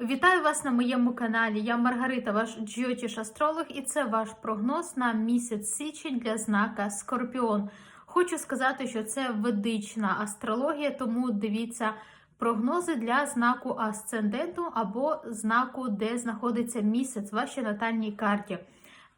Вітаю вас на моєму каналі. Я Маргарита, ваш джйотіш астролог, і це ваш прогноз на місяць січень для знака Скорпіон. Хочу сказати, що це ведична астрологія, тому дивіться прогнози для знаку асценденту або знаку, де знаходиться місяць в вашій натальній карті.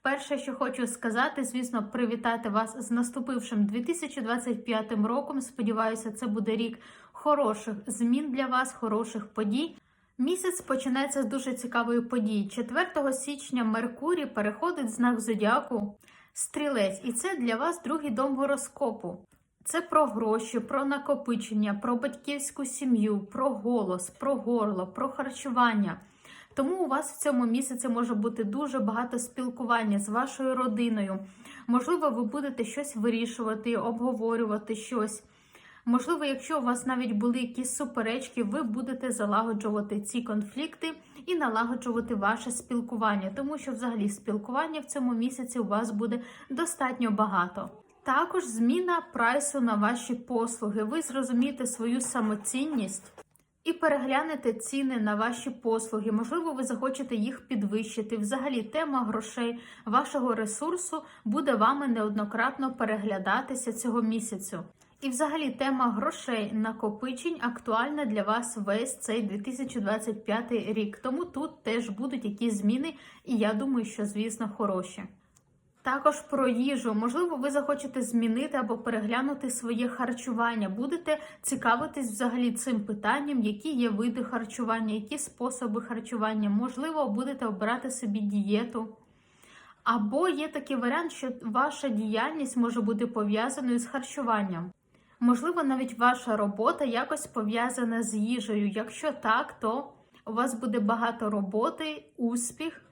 Перше, що хочу сказати, звісно, привітати вас з наступившим 2025 роком. Сподіваюся, це буде рік хороших змін для вас, хороших подій. Місяць починається з дуже цікавої події. 4 січня Меркурій переходить в знак зодіаку Стрілець, і це для вас другий дом гороскопу. Це про гроші, про накопичення, про батьківську сім'ю, про голос, про горло, про харчування. Тому у вас в цьому місяці може бути дуже багато спілкування з вашою родиною. Можливо, ви будете щось вирішувати, обговорювати щось. Можливо, якщо у вас навіть були якісь суперечки, ви будете залагоджувати ці конфлікти і налагоджувати ваше спілкування, тому що взагалі спілкування в цьому місяці у вас буде достатньо багато. Також зміна прайсу на ваші послуги. Ви зрозумієте свою самоцінність і переглянете ціни на ваші послуги. Можливо, ви захочете їх підвищити. Взагалі, тема грошей вашого ресурсу буде вами неоднократно переглядатися цього місяцю. І, взагалі, тема грошей накопичень актуальна для вас весь цей 2025 рік. Тому тут теж будуть якісь зміни, і я думаю, що, звісно, хороші. Також про їжу. Можливо, ви захочете змінити або переглянути своє харчування. Будете цікавитись взагалі цим питанням, які є види харчування, які способи харчування. Можливо, будете обирати собі дієту. Або є такий варіант, що ваша діяльність може бути пов'язаною з харчуванням. Можливо, навіть ваша робота якось пов'язана з їжею. Якщо так, то у вас буде багато роботи, успіх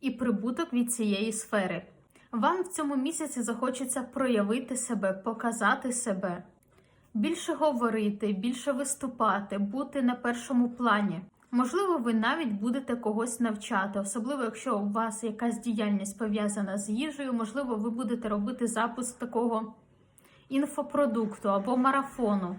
і прибуток від цієї сфери. Вам в цьому місяці захочеться проявити себе, показати себе, більше говорити, більше виступати, бути на першому плані. Можливо, ви навіть будете когось навчати, особливо якщо у вас якась діяльність пов'язана з їжею, можливо, ви будете робити запуск такого інфопродукту або марафону.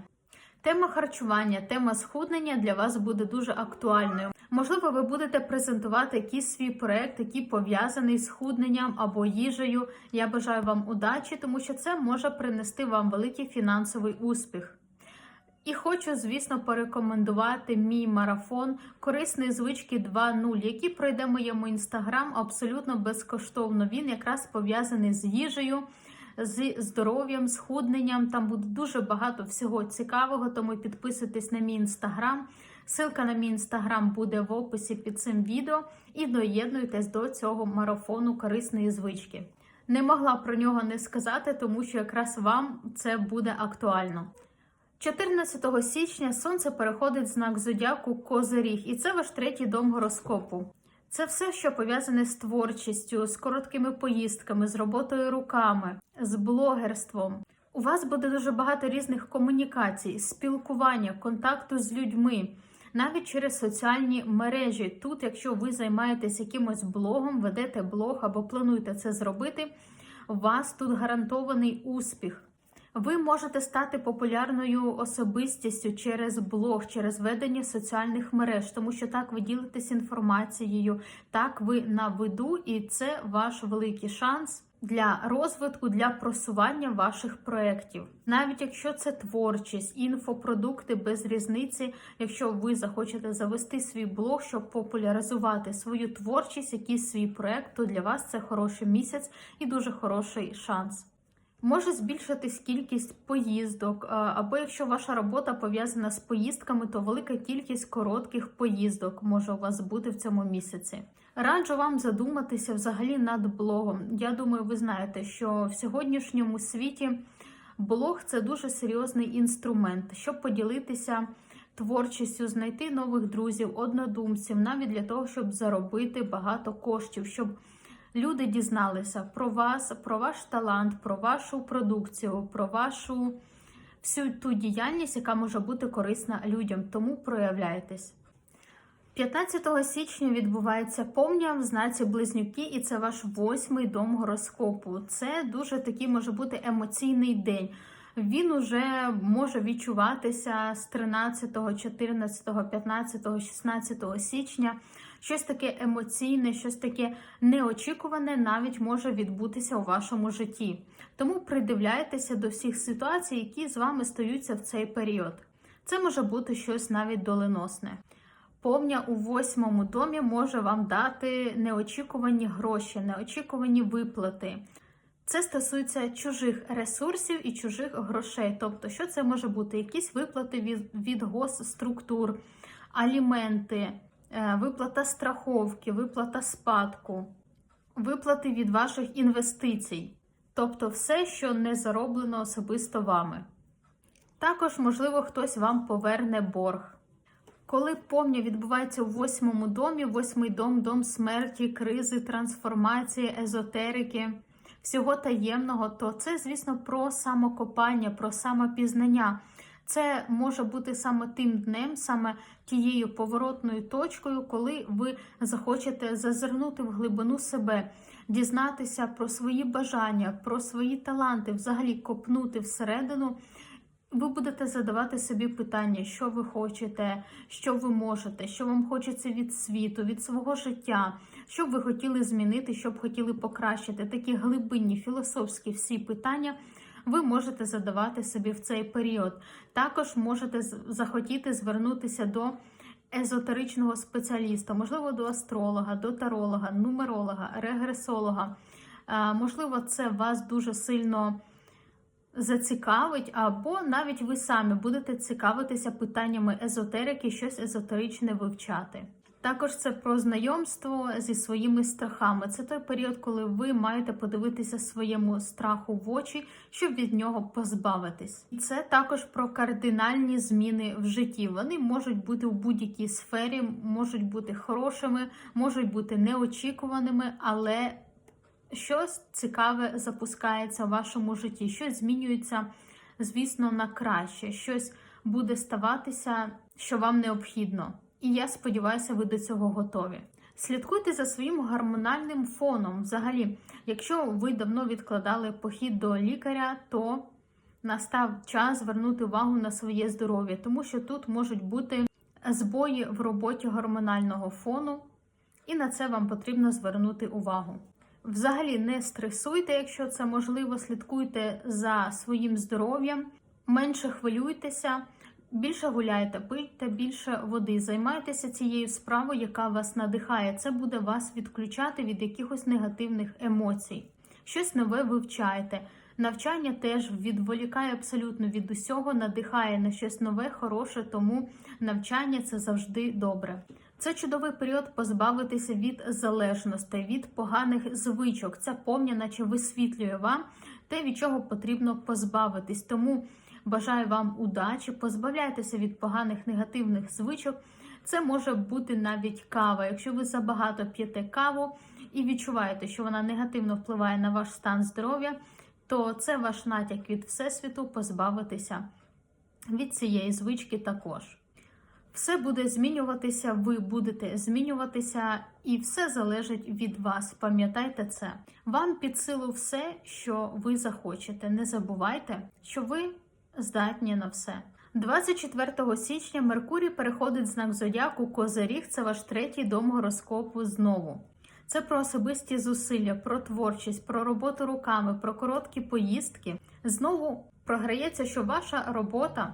Тема харчування, тема схуднення для вас буде дуже актуальною. Можливо, ви будете презентувати якийсь свій проект, який пов'язаний з худненням або їжею. Я бажаю вам удачі, тому що це може принести вам великий фінансовий успіх. І хочу, звісно, порекомендувати мій марафон Корисні звички 2.0, який пройде моєму інстаграм абсолютно безкоштовно. Він якраз пов'язаний з їжею, з здоров'ям, з худненням. Там буде дуже багато всього цікавого, тому підписуйтесь на мій інстаграм. Ссылка на мій інстаграм буде в описі під цим відео і доєднуйтесь до цього марафону корисної звички. Не могла про нього не сказати, тому що якраз вам це буде актуально. 14 січня сонце переходить знак зодіаку Козиріг, і це ваш третій дом гороскопу. Це все, що пов'язане з творчістю, з короткими поїздками, з роботою руками, з блогерством. У вас буде дуже багато різних комунікацій, спілкування, контакту з людьми, навіть через соціальні мережі. Тут, якщо ви займаєтесь якимось блогом, ведете блог або плануєте це зробити, у вас тут гарантований успіх. Ви можете стати популярною особистістю через блог, через ведення соціальних мереж, тому що так ви ділитесь інформацією, так ви на виду, і це ваш великий шанс для розвитку, для просування ваших проєктів. Навіть якщо це творчість, інфопродукти без різниці, якщо ви захочете завести свій блог, щоб популяризувати свою творчість, якийсь свій проєкт, то для вас це хороший місяць і дуже хороший шанс. Може збільшитись кількість поїздок, або якщо ваша робота пов'язана з поїздками, то велика кількість коротких поїздок може у вас бути в цьому місяці. Раджу вам задуматися взагалі над блогом. Я думаю, ви знаєте, що в сьогоднішньому світі блог це дуже серйозний інструмент, щоб поділитися творчістю, знайти нових друзів, однодумців, навіть для того, щоб заробити багато коштів. щоб люди дізналися про вас, про ваш талант, про вашу продукцію, про вашу всю ту діяльність, яка може бути корисна людям. Тому проявляйтесь. 15 січня відбувається повня в знаці близнюки, і це ваш восьмий дом гороскопу. Це дуже такий може бути емоційний день. він уже може відчуватися з 13, 14, 15, 16 січня. Щось таке емоційне, щось таке неочікуване навіть може відбутися у вашому житті. Тому придивляйтеся до всіх ситуацій, які з вами стаються в цей період. Це може бути щось навіть доленосне. Повня у восьмому домі може вам дати неочікувані гроші, неочікувані виплати. Це стосується чужих ресурсів і чужих грошей. Тобто, що це може бути? Якісь виплати від, від госструктур, аліменти, виплата страховки, виплата спадку, виплати від ваших інвестицій. Тобто все, що не зароблено особисто вами. Також, можливо, хтось вам поверне борг. Коли повня відбувається у восьмому домі, восьмий дом, дом смерті, кризи, трансформації, езотерики, всього таємного, то це, звісно, про самокопання, про самопізнання. Це може бути саме тим днем, саме тією поворотною точкою, коли ви захочете зазирнути в глибину себе, дізнатися про свої бажання, про свої таланти, взагалі копнути всередину. Ви будете задавати собі питання, що ви хочете, що ви можете, що вам хочеться від світу, від свого життя, що б ви хотіли змінити, що б хотіли покращити. Такі глибинні філософські всі питання ви можете задавати собі в цей період. Також можете захотіти звернутися до езотеричного спеціаліста, можливо, до астролога, до таролога, нумеролога, регресолога. Можливо, це вас дуже сильно зацікавить, або навіть ви самі будете цікавитися питаннями езотерики, щось езотеричне вивчати. Також це про знайомство зі своїми страхами. Це той період, коли ви маєте подивитися своєму страху в очі, щоб від нього позбавитись. І це також про кардинальні зміни в житті. Вони можуть бути в будь-якій сфері, можуть бути хорошими, можуть бути неочікуваними, але щось цікаве запускається в вашому житті, щось змінюється, звісно, на краще, щось буде ставатися, що вам необхідно. І я сподіваюся, ви до цього готові. Слідкуйте за своїм гормональним фоном. Взагалі, якщо ви давно відкладали похід до лікаря, то настав час звернути увагу на своє здоров'я, тому що тут можуть бути збої в роботі гормонального фону, і на це вам потрібно звернути увагу. Взагалі не стресуйте, якщо це можливо, слідкуйте за своїм здоров'ям, менше хвилюйтеся, більше гуляйте, пийте більше води, займайтеся цією справою, яка вас надихає. Це буде вас відключати від якихось негативних емоцій. Щось нове вивчайте. Навчання теж відволікає абсолютно від усього, надихає на щось нове, хороше, тому навчання це завжди добре. Це чудовий період позбавитися від залежностей, від поганих звичок. Ця повня, наче висвітлює вам те, від чого потрібно позбавитись. Тому бажаю вам удачі, позбавляйтеся від поганих негативних звичок. Це може бути навіть кава. Якщо ви забагато п'єте каву і відчуваєте, що вона негативно впливає на ваш стан здоров'я, то це ваш натяк від Всесвіту позбавитися від цієї звички також. Все буде змінюватися, ви будете змінюватися, і все залежить від вас. Пам'ятайте це. Вам під силу все, що ви захочете. Не забувайте, що ви здатні на все. 24 січня Меркурій переходить знак зодіаку Козиріг. Це ваш третій дом гороскопу знову. Це про особисті зусилля, про творчість, про роботу руками, про короткі поїздки. Знову програється, що ваша робота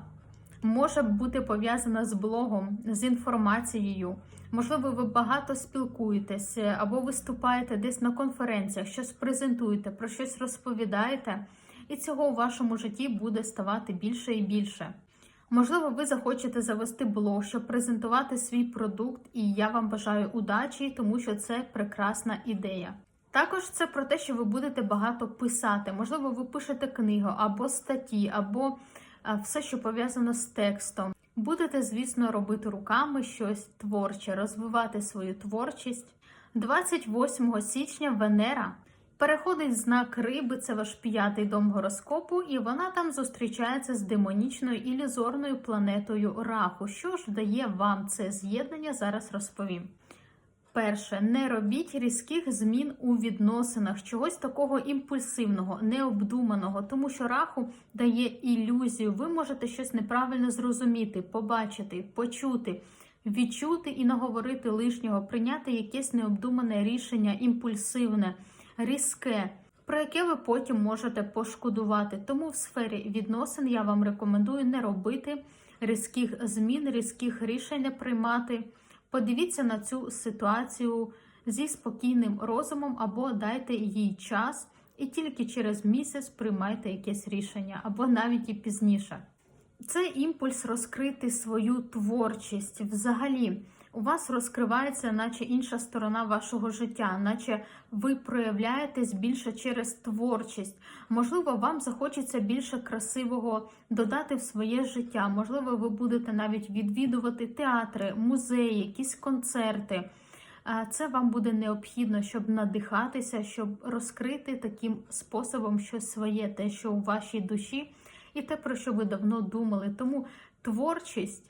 може бути пов'язана з блогом, з інформацією. Можливо, ви багато спілкуєтесь або виступаєте десь на конференціях, щось презентуєте, про щось розповідаєте, і цього у вашому житті буде ставати більше і більше. Можливо, ви захочете завести блог, щоб презентувати свій продукт, і я вам бажаю удачі, тому що це прекрасна ідея. Також це про те, що ви будете багато писати. Можливо, ви пишете книгу або статті, або все, що пов'язано з текстом. Будете, звісно, робити руками щось творче, розвивати свою творчість. 28 січня Венера переходить знак риби, це ваш п'ятий дом гороскопу, і вона там зустрічається з демонічною ілюзорною планетою Раху. Що ж дає вам це з'єднання? Зараз розповім. Перше, не робіть різких змін у відносинах, чогось такого імпульсивного, необдуманого, тому що раху дає ілюзію. Ви можете щось неправильно зрозуміти, побачити, почути, відчути і наговорити лишнього, прийняти якесь необдумане рішення, імпульсивне, різке. Про яке ви потім можете пошкодувати. Тому в сфері відносин я вам рекомендую не робити різких змін, різких рішень не приймати. Подивіться на цю ситуацію зі спокійним розумом або дайте їй час, і тільки через місяць приймайте якесь рішення, або навіть і пізніше. Це імпульс розкрити свою творчість. Взагалі, у вас розкривається, наче інша сторона вашого життя, наче ви проявляєтесь більше через творчість. Можливо, вам захочеться більше красивого додати в своє життя. Можливо, ви будете навіть відвідувати театри, музеї, якісь концерти. Це вам буде необхідно, щоб надихатися, щоб розкрити таким способом щось своє, те, що у вашій душі, і те, про що ви давно думали. Тому творчість,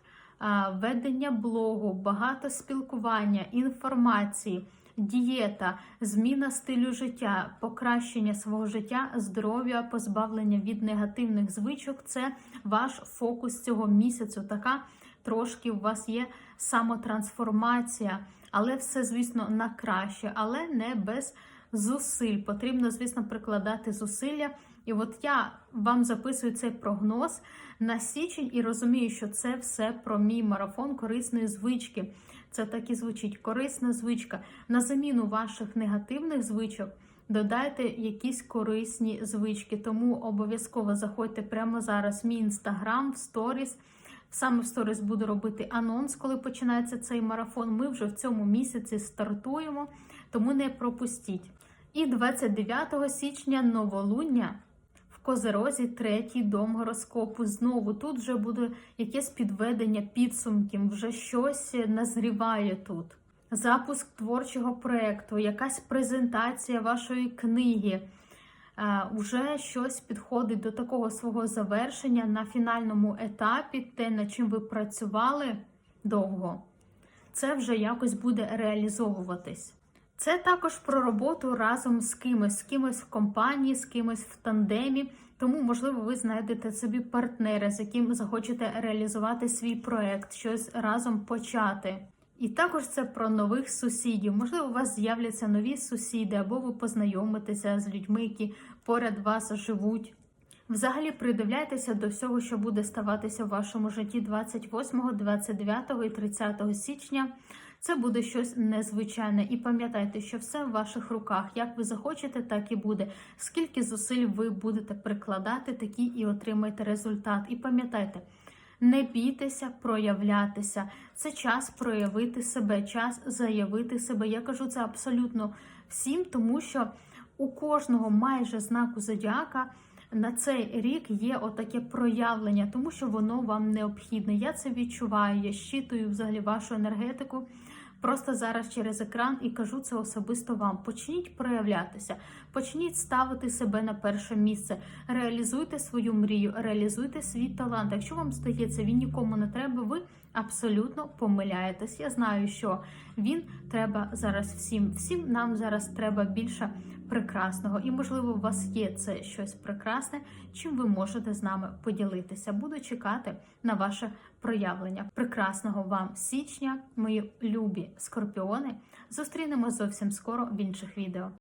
ведення блогу, багато спілкування, інформації, дієта, зміна стилю життя, покращення свого життя, здоров'я, позбавлення від негативних звичок це ваш фокус цього місяцю. Така трошки у вас є самотрансформація, але все, звісно, на краще, але не без зусиль. Потрібно, звісно, прикладати зусилля. І от я вам записую цей прогноз на січень і розумію, що це все про мій марафон корисної звички. Це так і звучить корисна звичка. На заміну ваших негативних звичок додайте якісь корисні звички. Тому обов'язково заходьте прямо зараз в мій інстаграм, в сторіс. Саме в сторіс буду робити анонс, коли починається цей марафон. Ми вже в цьому місяці стартуємо, тому не пропустіть. І 29 січня новолуння Козерозі, третій дом гороскопу. Знову тут вже буде якесь підведення підсумків, вже щось назріває тут. Запуск творчого проєкту, якась презентація вашої книги. Е, Уже щось підходить до такого свого завершення на фінальному етапі, те, над чим ви працювали довго, це вже якось буде реалізовуватись. Це також про роботу разом з кимось, з кимось в компанії, з кимось в тандемі. Тому, можливо, ви знайдете собі партнера, з яким захочете реалізувати свій проект, щось разом почати. І також це про нових сусідів. Можливо, у вас з'являться нові сусіди, або ви познайомитеся з людьми, які поряд вас живуть. Взагалі придивляйтеся до всього, що буде ставатися в вашому житті 28, 29 і 30 січня. Це буде щось незвичайне. І пам'ятайте, що все в ваших руках. Як ви захочете, так і буде. Скільки зусиль ви будете прикладати, такі і отримаєте результат. І пам'ятайте. Не бійтеся проявлятися. Це час проявити себе, час заявити себе. Я кажу це абсолютно всім, тому що у кожного майже знаку зодіака на цей рік є отаке проявлення, тому що воно вам необхідне. Я це відчуваю, я щитую взагалі вашу енергетику. Просто зараз через екран і кажу це особисто вам. Почніть проявлятися, почніть ставити себе на перше місце, реалізуйте свою мрію, реалізуйте свій талант. Якщо вам здається, він нікому не треба, ви абсолютно помиляєтесь. Я знаю, що він треба зараз всім. Всім нам зараз треба більше прекрасного. І, можливо, у вас є це щось прекрасне, чим ви можете з нами поділитися. Буду чекати на ваше проявлення. Прекрасного вам січня, мої любі скорпіони. Зустрінемо зовсім скоро в інших відео.